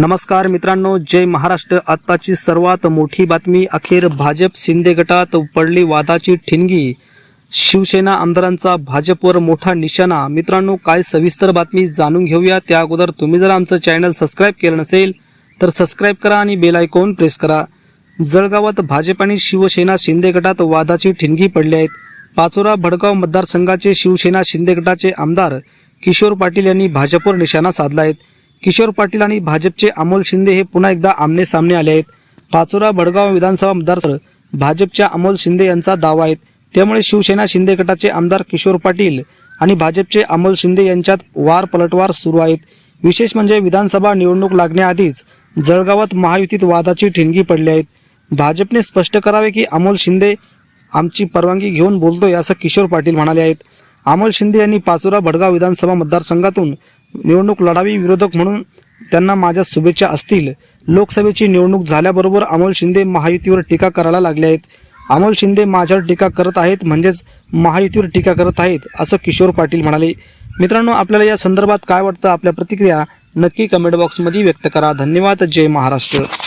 नमस्कार मित्रांनो जय महाराष्ट्र. आत्ताची सर्वात मोठी बातमी अखेर भाजप शिंदे गटात पडली वादाची ठिणगी. शिवसेना आमदारांचा भाजपवर मोठा निशाणा. मित्रांनो काय सविस्तर बातमी जाणून घेऊया. त्या अगोदर तुम्ही जर आमचं चॅनल सबस्क्राईब केलं नसेल तर सबस्क्राईब करा आणि बेल आयकॉन प्रेस करा. जळगावात भाजप आणि शिवसेना शिंदे गटात वादाची ठिणगी पडली आहेत. पाचोरा भडगाव मतदारसंघाचे शिवसेना शिंदे गटाचे आमदार किशोर पाटील यांनी भाजपवर निशाणा साधला आहे. किशोर पाटील आणि भाजपचे अमोल शिंदे हे पुन्हा एकदा आमने सामने आले आहेत. पाचोरा भडगाव विधानसभा मतदारसंघ भाजपच्या अमोल शिंदे यांचा दावा आहे. त्यामुळे शिवसेना शिंदे गटाचे आमदार किशोर पाटील आणि भाजपचे अमोल शिंदे यांच्यात वार पलटवार सुरू आहेत. विशेष म्हणजे विधानसभा निवडणूक लागण्याआधीच जळगावात महायुतीत वादाची ठिणगी पडली आहेत. भाजपने स्पष्ट करावे की अमोल शिंदे आमची परवानगी घेऊन बोलतोय असं किशोर पाटील म्हणाले आहेत. अमोल शिंदे यांनी पाचोरा भडगाव विधानसभा मतदारसंघातून निवडणूक लढावी विरोधक म्हणून त्यांना माझ्या शुभेच्छा असतील. लोकसभेची निवडणूक झाल्याबरोबर अमोल शिंदे महायुतीवर टीका करायला लागले आहेत. अमोल शिंदे माझ्यावर टीका करत आहेत म्हणजेच महायुतीवर टीका करत आहेत असं किशोर पाटील म्हणाले. मित्रांनो आपल्याला या संदर्भात काय वाटतं? आपल्या प्रतिक्रिया नक्की कमेंट बॉक्समध्ये व्यक्त करा. धन्यवाद. जय महाराष्ट्र.